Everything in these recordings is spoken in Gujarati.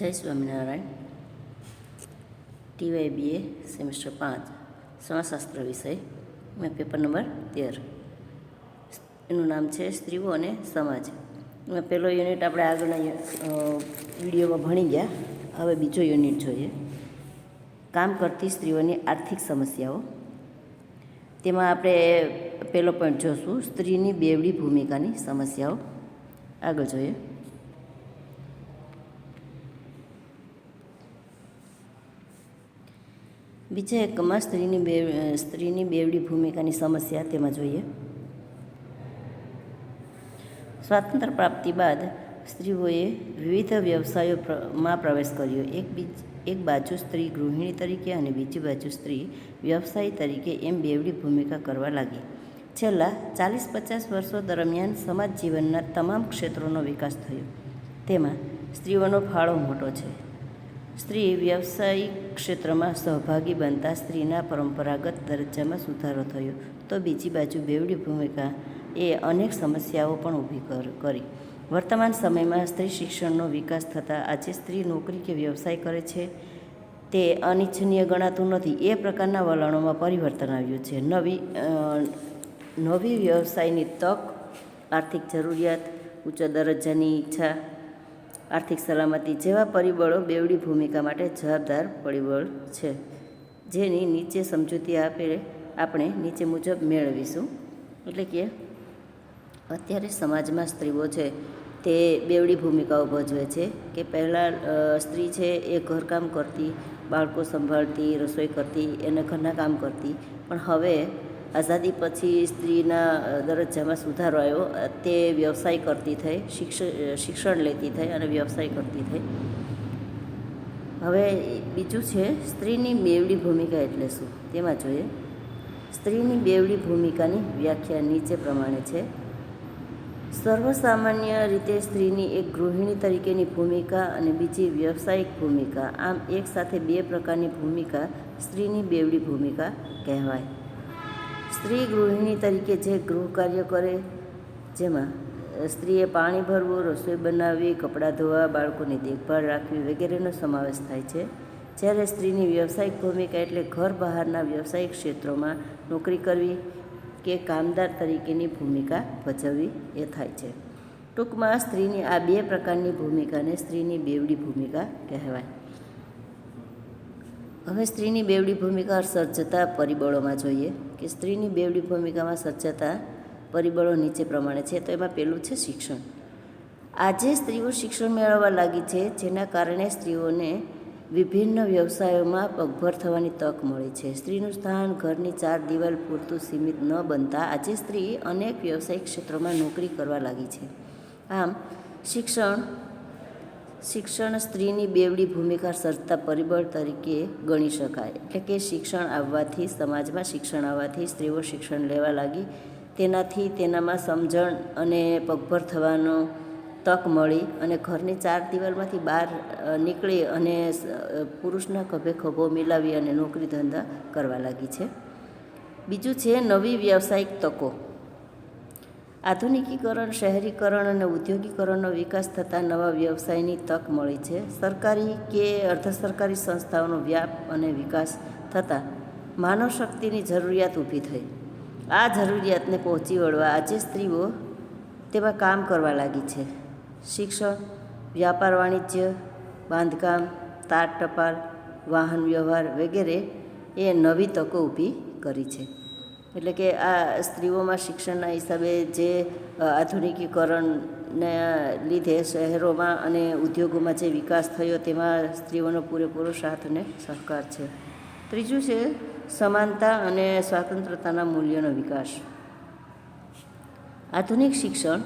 જય સ્વામિનારાયણ ટીવાય બીએ સેમેસ્ટર પાંચ સમાજશાસ્ત્ર વિષય મેં પેપર નંબર તેર એનું નામ છે સ્ત્રીઓ અને સમાજ એમાં પહેલો યુનિટ આપણે આગળના વિડીયોમાં ભણી ગયા, હવે બીજો યુનિટ જોઈએ. કામ કરતી સ્ત્રીઓની આર્થિક સમસ્યાઓ. તેમાં આપણે પહેલો પોઈન્ટ જોશું, સ્ત્રીની બેવડી ભૂમિકાની સમસ્યાઓ. આગળ જોઈએ. બીજા એકમાં સ્ત્રીની બે, સ્ત્રીની બેવડી ભૂમિકાની સમસ્યા તેમાં જોઈએ. સ્વાતંત્ર્ય પ્રાપ્તિ બાદ સ્ત્રીઓએ વિવિધ વ્યવસાયો પ્ર- પ્રવેશ કર્યો. એક બીજ, એક બાજુ સ્ત્રી ગૃહિણી તરીકે અને બીજી બાજુ સ્ત્રી વ્યવસાયી તરીકે એમ બેવડી ભૂમિકા કરવા લાગી. છેલ્લા ચાલીસ પચાસ વર્ષો દરમિયાન સમાજ જીવનના તમામ ક્ષેત્રોનો વિકાસ થયો. તેમાં સ્ત્રીઓનો ફાળો મોટો છે. સ્ત્રી વ્યવસાયિક ક્ષેત્રમાં સહભાગી બનતા સ્ત્રીના પરંપરાગત દરજ્જામાં સુધારો થયો. તો બીજી બાજુ બેવડી ભૂમિકા એ અનેક સમસ્યાઓ પણ ઊભી કર- વર્તમાન સમયમાં સ્ત્રી શિક્ષણનો વિકાસ થતાં આજે સ્ત્રી નોકરી કે વ્યવસાય કરે છે, તે અનિચ્છનીય ગણાતું નથી. એ પ્રકારના વલણોમાં પરિવર્તન આવ્યું છે. નવી નવી વ્યવસાયની તક, આર્થિક જરૂરિયાત, ઉચ્ચ દરજ્જાની ઈચ્છા આર્થિક સલામતી જેવા પરિબળો બેવડી ભૂમિકા માટે જવાબદાર પરિબળ છે, જેની નીચે સમજૂતી આપે, આપણે નીચે મુજબ મેળવીશું. એટલે કે અત્યારે સમાજમાં સ્ત્રીઓ છે, તે બેવડી ભૂમિકાઓ ભજવે છે કે પહેલાં સ્ત્રી છે એ ઘરકામ કરતી, બાળકો સંભાળતી, રસોઈ કરતી, એને ઘરના કામ કરતી. પણ હવે આઝાદી પછી સ્ત્રીના દરજ્જામાં સુધારો આવ્યો. તે વ્યવસાય કરતી થઈ શિક્ષણ લેતી થઈ અને વ્યવસાય કરતી થઈ. હવે બીજું છે, સ્ત્રીની બેવડી ભૂમિકા એટલે શું? તેમાં જોઈએ. સ્ત્રીની બેવડી ભૂમિકાની વ્યાખ્યા નીચે પ્રમાણે છે. સર્વસામાન્ય રીતે સ્ત્રીની એક ગૃહિણી તરીકેની ભૂમિકા અને બીજી વ્યવસાયિક ભૂમિકા. આમ એક સાથે બે પ્રકારની ભૂમિકા સ્ત્રીની બેવડી ભૂમિકા કહેવાય. સ્ત્રી ગૃહિણી તરીકે જે ગૃહ કાર્ય કરે, જેમાં સ્ત્રીએ પાણી ભરવું, રસોઈ બનાવવી, કપડાં ધોવા, બાળકોની દેખભાળ રાખવી વગેરેનો સમાવેશ થાય છે. જ્યારે સ્ત્રીની વ્યવસાયિક ભૂમિકા એટલે ઘર બહારના વ્યવસાયિક ક્ષેત્રોમાં નોકરી કરવી કે કામદાર તરીકેની ભૂમિકા ભજવવી એ થાય છે. ટૂંકમાં સ્ત્રીની આ બે પ્રકારની ભૂમિકાને સ્ત્રીની બેવડી ભૂમિકા કહેવાય. હવે સ્ત્રીની બેવડી ભૂમિકા સર્જતા પરિબળોમાં જોઈએ કે સ્ત્રીની બેવડી ભૂમિકામાં સર્જાતા પરિબળો નીચે પ્રમાણે છે. તો એમાં પહેલું છે શિક્ષણ. આજે સ્ત્રીઓ શિક્ષણ મેળવવા લાગી છે, જેના કારણે સ્ત્રીઓને વિભિન્ન વ્યવસાયોમાં પગભર થવાની તક મળે છે. સ્ત્રીનું સ્થાન, ઘરની ચાર દિવાલ પૂરતું સીમિત ન બનતા આજે સ્ત્રી અનેક વ્યવસાયિક ક્ષેત્રોમાં નોકરી કરવા લાગી છે. આમ, શિક્ષણ શિક્ષણ સ્ત્રીની બેવડી ભૂમિકા સર્જતા પરિબળ તરીકે ગણી શકાય. એટલે કે શિક્ષણ આવવાથી, સમાજમાં શિક્ષણ આવવાથી સ્ત્રીઓ શિક્ષણ લેવા લાગી. તેનાથી તેનામાં સમજણ અને પગભર થવાનો તક મળી અને ઘરની ચાર દિવાલમાંથી બહાર નીકળી અને પુરુષના ખભે ખભો મિલાવી અને નોકરી ધંધા કરવા લાગી છે. બીજું છે નવી વ્યવસાયિક તકો. આધુનિકીકરણ, શહેરીકરણ અને ઉદ્યોગીકરણનો વિકાસ થતાં નવા વ્યવસાયની તક મળી છે. સરકારી કે અર્ધ સરકારી સંસ્થાઓનો વ્યાપ અને વિકાસ થતાં માનવ શક્તિની જરૂરિયાત ઊભી થઈ. આ જરૂરિયાતને પહોંચી વળવા આજે સ્ત્રીઓ તેમાં કામ કરવા લાગી છે. શિક્ષણ, વ્યાપાર, વાણિજ્ય, બાંધકામ, તાર ટપાલ, વાહન વ્યવહાર વગેરે એ નવી તકો ઊભી કરી છે. એટલે કે આ સ્ત્રીઓમાં શિક્ષણના હિસાબે જે આધુનિકીકરણને લીધે શહેરોમાં અને ઉદ્યોગોમાં જે વિકાસ થયો તેમાં સ્ત્રીઓનો પૂરેપૂરો સાથ અને સહકાર છે. ત્રીજું છે સમાનતા અને સ્વાતંત્રતાના મૂલ્યોનો વિકાસ. આધુનિક શિક્ષણ,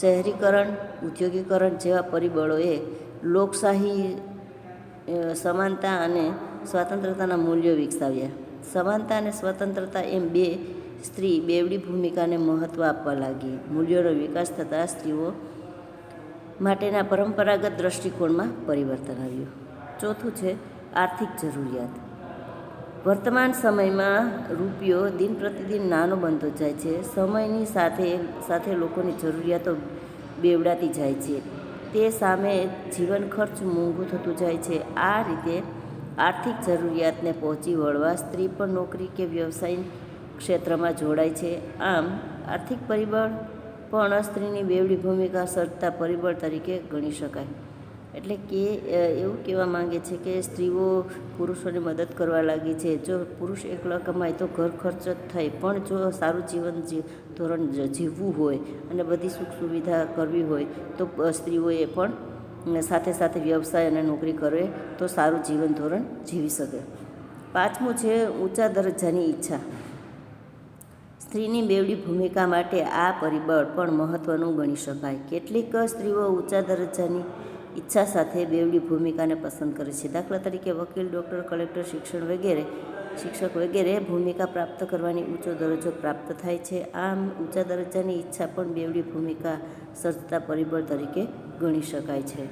શહેરીકરણ, ઉદ્યોગીકરણ જેવા પરિબળોએ લોકશાહી સમાનતા અને સ્વતંત્રતાના મૂલ્યો વિકસાવ્યા. સમાનતા અને સ્વતંત્રતા એમ બે સ્ત્રી બેવડી ભૂમિકાને મહત્ત્વ આપવા લાગી. મૂલ્યોનો વિકાસ થતાં સ્ત્રીઓ માટેના પરંપરાગત દૃષ્ટિકોણમાં પરિવર્તન આવ્યું. ચોથું છે આર્થિક જરૂરિયાત. વર્તમાન સમયમાં રૂપિયો દિન પ્રતિદિન નાનો બનતો જાય છે. સમયની સાથે સાથે લોકોની જરૂરિયાતો બેવડાતી જાય છે. તે સામે જીવન ખર્ચ મોંઘું થતું જાય છે. આ રીતે આર્થિક જરૂરિયાતને પહોંચી વળવા સ્ત્રી પણ નોકરી કે વ્યવસાય ક્ષેત્રમાં જોડાય છે. આમ, આર્થિક પરિબળ પણ સ્ત્રીની બેવડી ભૂમિકા સર્જતા પરિબળ તરીકે ગણી શકાય. એટલે કે એવું કહેવા માંગે છે કે સ્ત્રીઓ પુરુષોને મદદ કરવા લાગી છે. જો પુરુષ એકલા કમાય તો ઘર ખર્ચ જ થાય, પણ જો સારું જીવન ધોરણ જીવવું હોય અને બધી સુખ સુવિધા કરવી હોય, તો સ્ત્રીઓએ પણ સાથે સાથે વ્યવસાય અને નોકરી કરે તો સારું જીવન ધોરણ જીવી શકે. પાંચમું છે ઊંચા દરજ્જાની ઈચ્છા. સ્ત્રીની બેવડી ભૂમિકા માટે આ પરિબળ પણ મહત્ત્વનું ગણી શકાય. કેટલીક સ્ત્રીઓ ઊંચા દરજ્જાની ઈચ્છા સાથે બેવડી ભૂમિકાને પસંદ કરે છે. દાખલા તરીકે વકીલ, ડૉક્ટર, કલેક્ટર, શિક્ષણ વગેરે શિક્ષક વગેરે ભૂમિકા પ્રાપ્ત કરવાની ઊંચો દરજ્જો પ્રાપ્ત થાય છે. આમ ઊંચા દરજ્જાની ઈચ્છા પણ બેવડી ભૂમિકા સર્જતા પરિબળ તરીકે ગણી શકાય છે.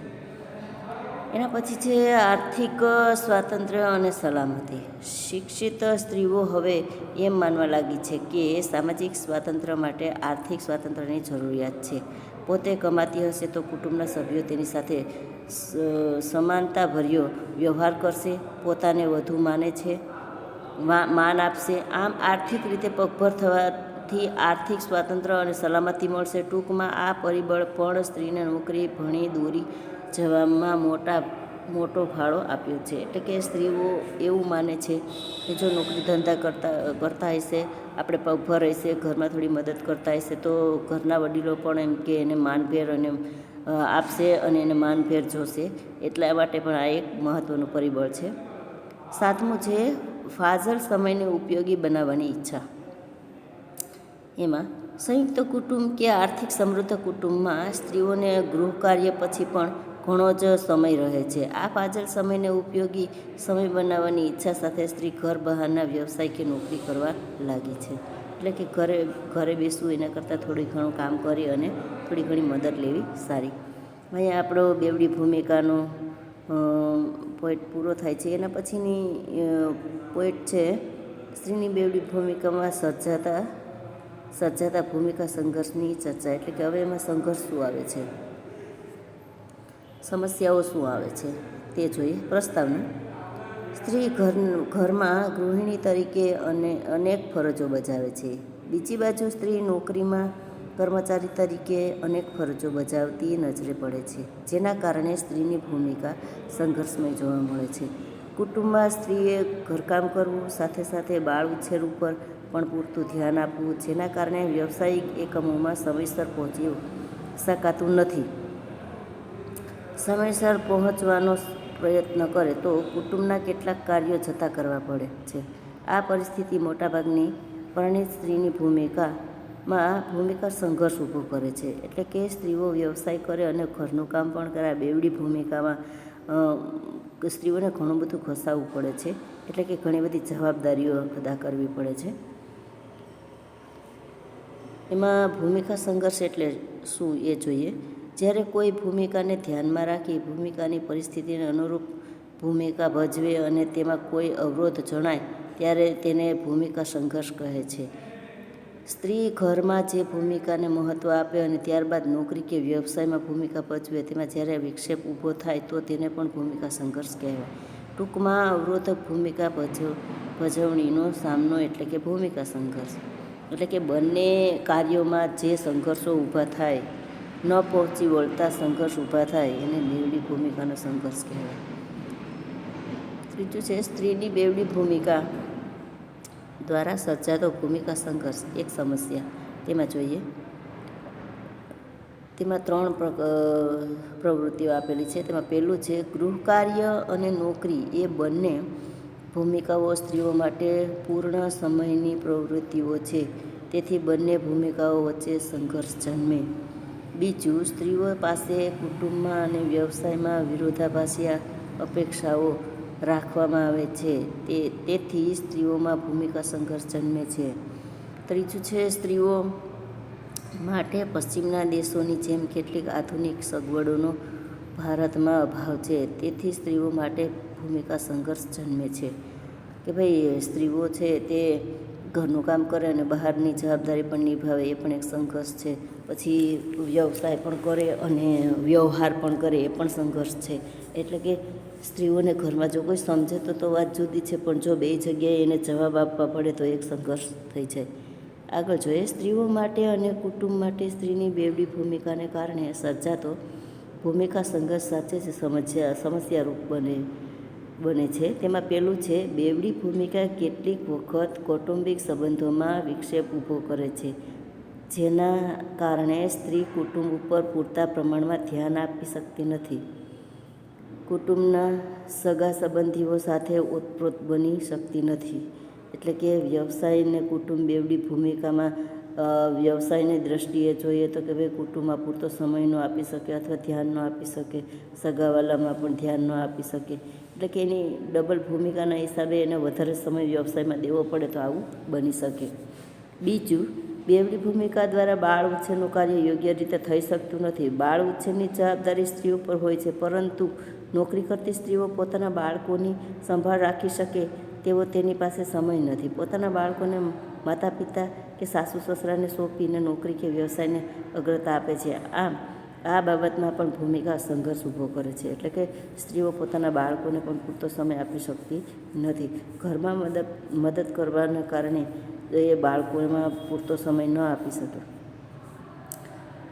એના પછી છે આર્થિક સ્વાતંત્ર્ય અને સલામતી. શિક્ષિત સ્ત્રીઓ હવે એમ માનવા લાગી છે કે સામાજિક સ્વાતંત્ર્ય માટે આર્થિક સ્વાતંત્ર્યની જરૂરિયાત છે. પોતે કમાતી હશે તો કુટુંબના સભ્યો તેની સાથે સમાનતાભર્યો વ્યવહાર કરશે. પોતાને વધુ માને છે. માન આપશે. આમ આર્થિક રીતે પગભર થવાથી આર્થિક સ્વાતંત્ર્ય અને સલામતી મળશે. ટૂંકમાં આ પરિબળ પણ સ્ત્રીને નોકરી, ભણી, દોરી જવામાં મોટા, મોટો ફાળો આપ્યો છે. એટલે કે સ્ત્રીઓ એવું માને છે કે જો નોકરી ધંધા કરતા કરતા હશે, આપણે પગભર હશે ઘરમાં થોડી મદદ કરતા હશે, તો ઘરના વડીલો પણ એમ કે એને માનભેર અને આપશે અને એને માનભેર જોશે. એટલા માટે પણ આ એક મહત્ત્વનું પરિબળ છે. સાતમું છે ફાજલ સમયને ઉપયોગી બનાવવાની ઈચ્છા. એમાં સંયુક્ત કુટુંબ કે આર્થિક સમૃદ્ધ કુટુંબમાં સ્ત્રીઓને ગૃહ કાર્ય પછી પણ ઘણો જ સમય રહે છે. આ ફાજલ સમયને ઉપયોગી સમય બનાવવાની ઈચ્છા સાથે સ્ત્રી ઘર બહારના વ્યવસાય કે નોકરી કરવા લાગી છે. એટલે કે ઘરે ઘરે બેસવું એના કરતાં થોડી ઘણું કામ કરી અને થોડી ઘણી મદદ લેવી સારી. અહીંયા આપણો બેવડી ભૂમિકાનો પોઈન્ટ પૂરો થાય છે. એના પછીની પોઈન્ટ છે સ્ત્રીની બેવડી ભૂમિકામાં સર્જાતા સર્જાતા ભૂમિકા સંઘર્ષની ચર્ચા. એટલે કે હવે એમાં સંઘર્ષ શું આવે છે? સમસ્યાઓ શું આવે છે? તે જોઈએ. પ્રસ્તાવના. સ્ત્રી ઘર, ઘરમાં ગૃહિણી તરીકે અને અનેક ફરજો બજાવે છે. બીજી બાજુ સ્ત્રી નોકરીમાં કર્મચારી તરીકે અનેક ફરજો બજાવતી નજરે પડે છે, જેના કારણે સ્ત્રીની ભૂમિકા સંઘર્ષમય જોવા મળે છે. કુટુંબમાં સ્ત્રીએ ઘરકામ કરવું, સાથે સાથે બાળ ઉછેર ઉપર પણ પૂરતું ધ્યાન આપવું, જેના કારણે વ્યવસાયિક એકમોમાં સમયસર પહોંચી શકાતું નથી. સમયસર પહોંચવાનો પ્રયત્ન કરે તો કુટુંબના કેટલાક કાર્યો જતા કરવા પડે છે. આ પરિસ્થિતિ મોટાભાગની પરણિત સ્ત્રીની ભૂમિકામાં ભૂમિકા સંઘર્ષ ઊભો કરે છે. એટલે કે સ્ત્રીઓ વ્યવસાય કરે અને ઘરનું કામ પણ કરે બેવડી ભૂમિકામાં સ્ત્રીઓને ઘણું બધું ઘસાવવું પડે છે. એટલે કે ઘણી બધી જવાબદારીઓ અદા કરવી પડે છે. એમાં ભૂમિકા સંઘર્ષ એટલે શું એ જોઈએ? જ્યારે કોઈ ભૂમિકાને ધ્યાનમાં રાખી, ભૂમિકાની પરિસ્થિતિને અનુરૂપ ભૂમિકા ભજવે અને તેમાં કોઈ અવરોધ જણાય, ત્યારે તેને ભૂમિકા સંઘર્ષ કહે છે. સ્ત્રી ઘરમાં જે ભૂમિકાને મહત્ત્વ આપે અને ત્યારબાદ નોકરી કે વ્યવસાયમાં ભૂમિકા ભજવે, તેમાં જ્યારે વિક્ષેપ ઊભો થાય તો તેને પણ ભૂમિકા સંઘર્ષ કહેવાય. ટૂંકમાં અવરોધક ભૂમિકા ભજવ, ભજવણીનો સામનો એટલે કે ભૂમિકા સંઘર્ષ. એટલે કે બંને કાર્યોમાં જે સંઘર્ષો ઊભા થાય, ન પહોંચી વળતા સંઘર્ષ ઊભા થાય, એને બેવડી ભૂમિકાનો સંઘર્ષ કહેવાય. ત્રીજું છે સ્ત્રીની બેવડી ભૂમિકા. દ્વારા સર્જાતો ભૂમિકા સંઘર્ષ, એક સમસ્યા. તેમાં જોઈએ. તેમાં ત્રણ પ્રવૃત્તિઓ આપેલી છે. તેમાં પહેલું છે, ગૃહ કાર્ય અને નોકરી. એ બંને ભૂમિકાઓ સ્ત્રીઓ માટે પૂર્ણ સમયની પ્રવૃત્તિઓ છે. તેથી બંને ભૂમિકાઓ વચ્ચે સંઘર્ષ જન્મે. બીજું, સ્ત્રીઓ પાસે કુટુંબમાં અને વ્યવસાયમાં વિરોધાભાસી અપેક્ષાઓ રાખવામાં આવે છે. તે, તેથી સ્ત્રીઓમાં ભૂમિકા સંઘર્ષ જન્મે છે. ત્રીજું છે, સ્ત્રીઓ માટે પશ્ચિમના દેશોની જેમ કેટલીક આધુનિક સગવડોનો ભારતમાં અભાવ છે. તેથી સ્ત્રીઓ માટે ભૂમિકા સંઘર્ષ જન્મે છે. કે ભાઈ, સ્ત્રીઓ છે તે ઘરનું કામ કરે અને બહારની જવાબદારી પણ નિભાવે, એ પણ એક સંઘર્ષ છે. પછી વ્યવસાય પણ કરે અને વ્યવહાર પણ કરે, એ પણ સંઘર્ષ છે. એટલે કે સ્ત્રીઓને ઘરમાં જો કોઈ સમજે તો તો વાત જુદી છે, પણ જો બે જગ્યાએ એને જવાબ આપવા પડે તો એક સંઘર્ષ થઈ જાય. આગળ જોઈએ, સ્ત્રીઓ માટે અને કુટુંબ માટે સ્ત્રીની બેવડી ભૂમિકાને કારણે સર્જાતો ભૂમિકા સંઘર્ષ સાથે જ સમસ્યા સમસ્યારૂપ બને. બને છે. તેમાં પહેલું છે, બેવડી ભૂમિકા કેટલીક વખત કૌટુંબિક સંબંધોમાં વિક્ષેપ ઊભો કરે છે, જેના કારણે સ્ત્રી કુટુંબ ઉપર પૂરતા પ્રમાણમાં ધ્યાન આપી શકતી નથી. કુટુંબના સગા સંબંધીઓ સાથે ઓતપ્રોત બની શકતી નથી. એટલે કે વ્યવસાયને કુટુંબ બેવડી ભૂમિકામાં વ્યવસાયની દ્રષ્ટિએ જોઈએ તો કે ભાઈ કુટુંબમાં પૂરતો સમય ન આપી શકે અથવા ધ્યાન ન આપી શકે, સગાવાલામાં પણ ધ્યાન ન આપી શકે. એટલે કે એની ડબલ ભૂમિકાના હિસાબે એને વધારે સમય વ્યવસાયમાં દેવો પડે તો આવું બની શકે. બીજું, બેવડી ભૂમિકા દ્વારા બાળ ઉછેરનું કાર્ય યોગ્ય રીતે થઈ શકતું નથી. બાળ ઉછેરની જવાબદારી સ્ત્રી ઉપર હોય છે, પરંતુ નોકરી કરતી સ્ત્રીઓ પોતાના બાળકોની સંભાળ રાખી શકે તેવો તેની પાસે સમય નથી. પોતાના બાળકોને માતા પિતા કે સાસુ સસરાને સોંપીને નોકરી કે વ્યવસાયને અગ્રતા આપે છે. આમ આ બાબતમાં પણ ભૂમિકા સંઘર્ષ ઊભો કરે છે. એટલે કે સ્ત્રીઓ પોતાના બાળકોને પણ પૂરતો સમય આપી શકતી નથી. ઘરમાં મદદ મદદ કરવાના કારણે એ બાળકોમાં પૂરતો સમય ન આપી શકે.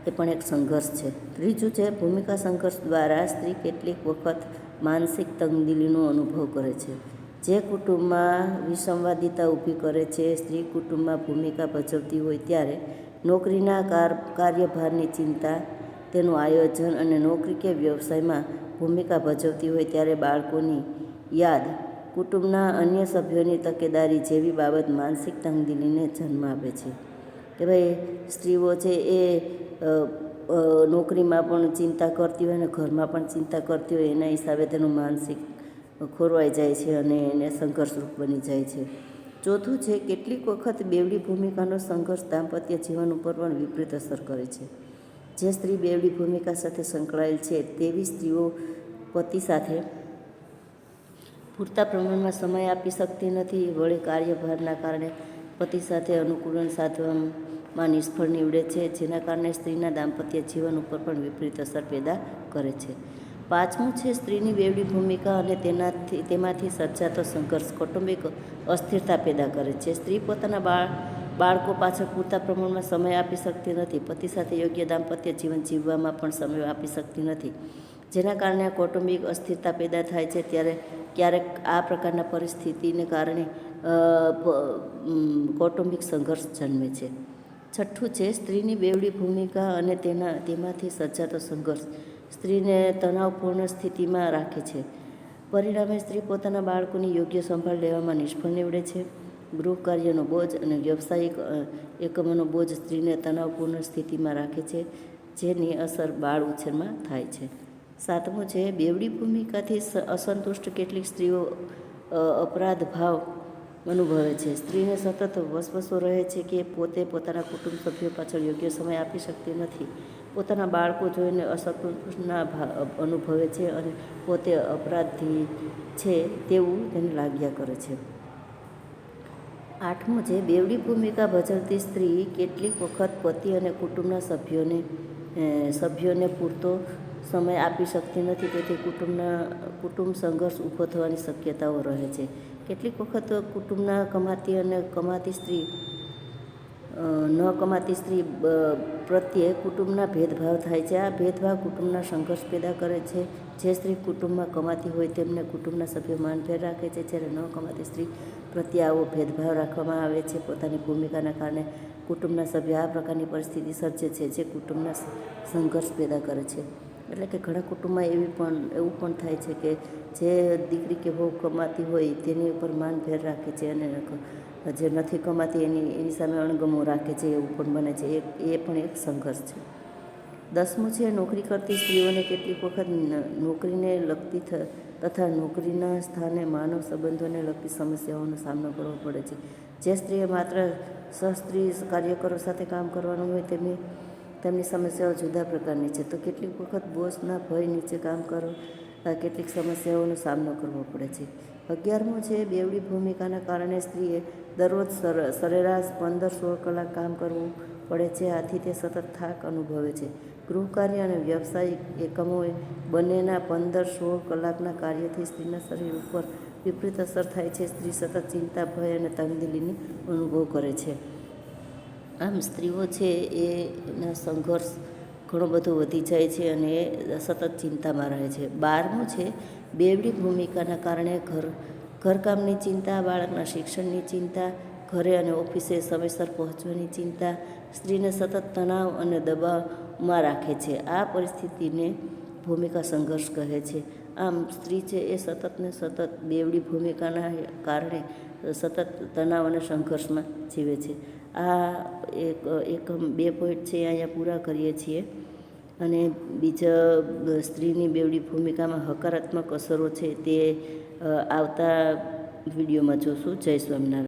એ પણ એક સંઘર્ષ છે. ત્રીજું છે, ભૂમિકા સંઘર્ષ દ્વારા સ્ત્રી કેટલીક વખત માનસિક તંગદિલીનો અનુભવ કરે છે. જે કુટુંબમાં વિસંવાદિતા ઊભી કરે છે, સ્ત્રી કુટુંબમાં ભૂમિકા ભજવતી હોય ત્યારે નોકરીના કાર, કાર્યભારની ચિંતા તેનું આયોજન અને નોકરી કે વ્યવસાયમાં ભૂમિકા ભજવતી હોય ત્યારે બાળકોની યાદ કુટુંબના અન્ય સભ્યોની તકેદારી જેવી બાબત માનસિક તંગદિલીને જન્મ આપે છે. કે ભાઈ, સ્ત્રીઓ છે એ નોકરીમાં પણ ચિંતા કરતી હોય અને ઘરમાં પણ ચિંતા કરતી હોય, એના હિસાબે તેનું માનસિક ખોરવાઈ જાય છે અને એને સંઘર્ષરૂપ બની જાય છે. ચોથું છે, કેટલીક વખત બેવડી ભૂમિકાનો સંઘર્ષ દાંપત્ય જીવન ઉપર પણ વિપરીત અસર કરે છે. જે સ્ત્રી બેવડી ભૂમિકા સાથે સંકળાયેલ છે, તેવી સ્ત્રીઓ પતિ સાથે પૂરતા પ્રમાણમાં સમય આપી શકતી નથી. વળી કાર્યભારના કારણે પતિ સાથે અનુકૂલન સાધવામાં નિષ્ફળ નીવડે છે, જેના કારણે સ્ત્રીના દાંપત્ય જીવન ઉપર પણ વિપરીત અસર પેદા કરે છે. પાંચમું છે સ્ત્રીની બેવડી ભૂમિકા અને તેનાથી, તેમાંથી સર્જાતો સંઘર્ષ કૌટુંબિક અસ્થિરતા પેદા કરે છે. સ્ત્રી પોતાના બાળ બાળકો પાછળ પૂરતા પ્રમાણમાં સમય આપી શકતી નથી. પતિ સાથે યોગ્ય દાંપત્ય જીવન જીવવામાં પણ સમય આપી શકતી નથી. જેના કારણે આ કૌટુંબિક અસ્થિરતા પેદા થાય છે ત્યારે ક્યારેક આ પ્રકારના પરિસ્થિતિને કારણે કૌટુંબિક સંઘર્ષ જન્મે છે. છઠ્ઠું છે, સ્ત્રીની બેવડી ભૂમિકા અને તેના, તેમાંથી સર્જાતો સંઘર્ષ. સ્ત્રીને તણાવપૂર્ણ સ્થિતિમાં રાખે છે. પરિણામે સ્ત્રી પોતાના બાળકોની યોગ્ય સંભાળ લેવામાં નિષ્ફળ નીવડે છે. ગૃહ કાર્યનો બોજ અને વ્યવસાયિક એકમોનો બોજ સ્ત્રીને તણાવપૂર્ણ સ્થિતિમાં રાખે છે, જેની અસર બાળ ઉછેરમાં થાય છે. સાતમું છે, બેવડી ભૂમિકાથી અસંતુષ્ટ કેટલીક સ્ત્રીઓ અપરાધ ભાવ અનુભવે છે. સ્ત્રીને સતત વસવસો રહે છે કે પોતે પોતાના કુટુંબ સભ્યો પાછળ યોગ્ય સમય આપી શકતી નથી. પોતાના બાળકો જોઈને અસંતુષ્ટના અનુભવે છે અને પોતે અપરાધી છે તેવું તેને લાગ્યા કરે છે. આઠમું છે, બેવડી ભૂમિકા ભજવતી સ્ત્રી કેટલીક વખત પતિ અને કુટુંબના સભ્યોને સભ્યોને પૂરતો સમય આપી શકતી નથી, તેથી કુટુંબના, કુટુંબ સંઘર્ષ ઊભો થવાની શક્યતાઓ રહે છે. કેટલીક વખત કુટુંબના કમાતી અને કમાતી સ્ત્રી ન કમાતી સ્ત્રી પ્રત્યે કુટુંબના ભેદભાવ થાય છે. આ ભેદભાવ કુટુંબના સંઘર્ષ પેદા કરે છે. જે સ્ત્રી કુટુંબમાં કમાતી હોય તેમને કુટુંબના સભ્યો માનભેર રાખે છે. જ્યારે ન કમાતી સ્ત્રી પ્રત્યે આવો ભેદભાવ રાખવામાં આવે છે. પોતાની ભૂમિકાના કારણે કુટુંબના સભ્ય આ પ્રકારની પરિસ્થિતિ સર્જે છે જે કુટુંબના સંઘર્ષ પેદા કરે છે. એટલે કે ઘણા કુટુંબમાં એવી પણ, એવું પણ થાય છે કે જે દીકરી કે બહુ કમાતી હોય તેની ઉપર માનભેર રાખે છે અને જે નથી કમાતી એની એની સામે અણગમો રાખે છે, એવું પણ બને છે. એ એ પણ એક સંઘર્ષ છે. દસમું છે, નોકરી કરતી સ્ત્રીઓને કેટલીક વખત નોકરીને લગતી તથા નોકરીના સ્થાને માનવ સંબંધોને લગતી સમસ્યાઓનો સામનો કરવો પડે છે. જે સ્ત્રીએ માત્ર સસ્ત્રી કાર્યકરો સાથે કામ કરવાનું હોય તેમની તેમની સમસ્યાઓ જુદા પ્રકારની છે. તો કેટલીક વખત બોસના ભય નીચે કામ કરો કેટલીક સમસ્યાઓનો સામનો કરવો પડે છે. અગિયારમું છે, બેવડી ભૂમિકાના કારણે સ્ત્રીએ દરરોજ સર, સરેરાશ પંદર સોળ કલાક કામ કરવું પડે છે, આથી તે સતત થાક અનુભવે છે. ગૃહકાર્ય અને વ્યવસાયિક એકમોએ બંનેના પંદર સોળ કલાકના કાર્યથી સ્ત્રીના શરીર ઉપર વિપરીત અસર થાય છે. સ્ત્રી સતત ચિંતા, ભય અને તંગદિલીની અનુભવ કરે છે. આમ સ્ત્રીઓ છે એના સંઘર્ષ ઘણો બધો વધી જાય છે અને એ સતત ચિંતામાં રહે છે. બારમું છે, બેવડી ભૂમિકાના કારણે ઘર, ઘરકામની ચિંતા, બાળકના શિક્ષણની ચિંતા ઘરે અને ઓફિસે સમયસર પહોંચવાની ચિંતા સ્ત્રીને સતત તણાવ અને દબાવમાં રાખે છે. આ પરિસ્થિતિને ભૂમિકા સંઘર્ષ કહે છે. આમ, સ્ત્રી છે એ સતત ને સતત બેવડી ભૂમિકાના કારણે સતત તણાવ અને સંઘર્ષમાં જીવે છે. આ એક એક બે પોઈન્ટ છે અહીંયા પૂરા કરીએ છીએ. અને બીજા સ્ત્રીની બેવડી ભૂમિકામાં હકારાત્મક અસરો છે તે આવતા વિડીયોમાં જોશું. જય સ્વામિનારાયણ.